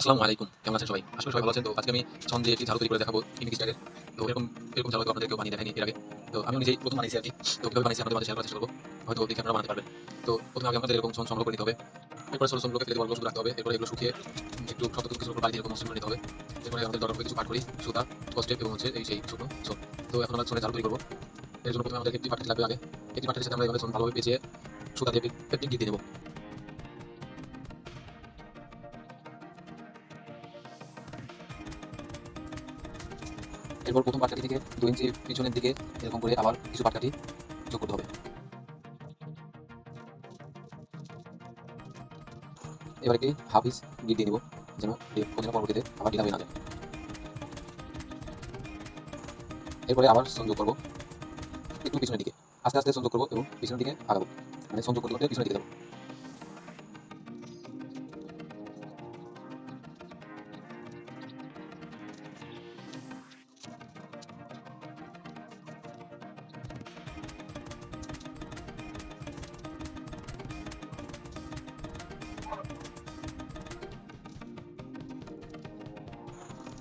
আসসালামু আলাইকুম। কেমন আছেন সবাই? আসলে সবাই ভালো আছেন। তো আজকে আমি ছন্দ একটি ঝাড়ু তৈরি করে দেখাবো ইউনিক স্টাইলের তো এরকম এরকম ঝাড়ু তো আপনাদের কেউ বানিয়ে দেখায়নি এর আগে। তো আমি নিজেই প্রথম বানিয়েছি আর কি। তো কীভাবে বানিয়েছি আপনাদের মাঝে শেয়ার করার চেষ্টা করব। হয়তো দেখে আপনারা বানাতে পারবেন। তো প্রথমে আগে আমাদের এরকম ছন সংগ্রহ করে নিতে হবে। এরপরে ছোটো ছোটগুলোকে ফেলে বস্তু রাখতে হবে। এরপরে এগুলো শুকিয়ে একটু শক্ত কিছু উপর বাড়ি এরকম মশলা নিতে হবে। এরপরে আমাদের দরকার কিছু পাটকড়ি সুতা, কস্টেপ এবং হচ্ছে এই সেই শুকনো ছোট তো এখন আমরা ছোটো ঝাড়ু তৈরি করব। এর জন্য প্রথমে আমাদের একটি পাটকাঠি লাগবে আগে। একটি পাটকাঠির সাথে আমরা এভাবে ছন ভালোভাবে পেঁচিয়ে সুতা দিয়ে একটি দিয়ে দেবো। এরপর প্রথম পাটকাঠি থেকে দু ইঞ্চি পিছনের দিকে এরকম করে আবার কিছু পাটকাঠি যোগ করতে হবে। এবার একটি হাফ ইঞ্চ গিট দিয়ে দিব, যেন যেন পরবর্তীতে আবার ঢিলা হয়ে না যায়। এরপরে আবার সংযোগ করব, একটু পিছনের দিকে। আস্তে আস্তে সংযোগ করব এবং পিছনের দিকে আগাবো। মানে সংযোগ করতে করতে পিছনের দিকে যাব।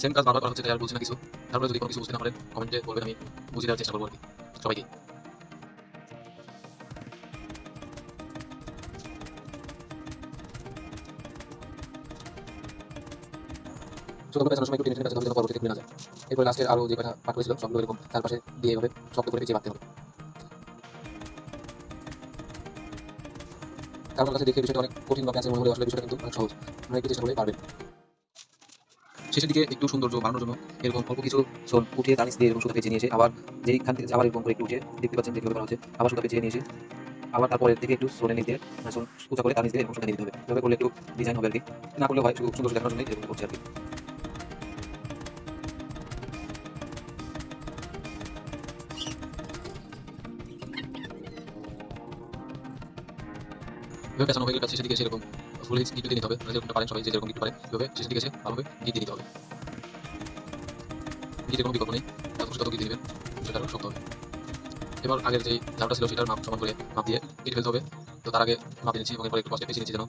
সেম কাজ বারবার করা হচ্ছে, তাই আর বলছি না কিছু। তারপরে যদি কোনো কিছু বুঝতে না পারেন কমেন্টে বলবেন, আমি বুঝিয়ে দেওয়ার চেষ্টা করব আর কি। সবাইকে। পাঠ করেছিল এরকম চারপাশে দিয়ে হবে। কাছে দেখে বিষয়টা অনেক কঠিন বা ক্যান্সার মনে হলে আসলে বিষয়টা কিন্তু অনেক সহজ। আপনারা একটু চেষ্টা করে পারবেন। শেষের দিকে একটু সৌন্দর্য বাড়ানোর জন্য এরকম অল্প কিছু সোল উঠিয়ে তানিস দিয়ে এরকম সুতা পেঁচিয়ে নিয়েছে আবার যেইখান থেকে আবার এরকম করে একটু উঠিয়ে দেখতে পাচ্ছেন যেভাবে করা হচ্ছে, আবার সুতা পেঁচিয়ে নিয়েছে আবার তারপরের দিকে একটু সোলে নিতে মানে উঁচা করে তানিস দিয়ে এরকম সুতা দিতে হবে। এভাবে করলে একটু ডিজাইন হবে আর কি। না করলে হয় সুন্দর দেখানোর জন্য এরকম করছে আর কি। পেছানো হয়ে গেলে শেষের দিকে সেরকম ফুল গিট দিয়ে নিতে হবে। মানে যেরকম পারেন সবাই, যে যেরকম গিট পারেন এভাবে শেষের দিকে এসে ভালোভাবে গিট দিয়ে দিতে হবে। গিটের কোনো বিকল্প নেই। যত খুশি তত গিট সেটা শক্ত হবে। এবার আগের যে ঝাড়ুটা ছিল, সেটার মাপ সমান করে মাপ দিয়ে গিট ফেলতে হবে। তো তার আগে মাপ দিয়েছি এবং একটু কষ্টে পেঁচিয়ে নিচ্ছি যেন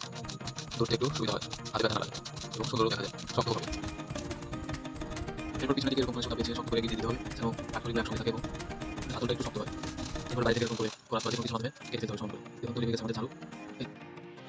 দূরটা একটু সুবিধা হয়। হাতে ব্যথা না লাগে, এবং সুন্দরও দেখা যায়, শক্ত হবে। এরপর পিছনে দিকে এরকম সুতা পেঁচিয়ে শক্ত করে গিট দিতে হবে, যেন কাঠগুলিগুলো একসঙ্গে থাকে এবং হাতলটা একটু শক্ত হয়। এরপর বাইরে থেকে এরকম করে করার পর কিছু মাধ্যমে কেটে ফেলতে হবে সমান করে। তৈরি হয়ে গেছে আমাদের ঝাড়ু।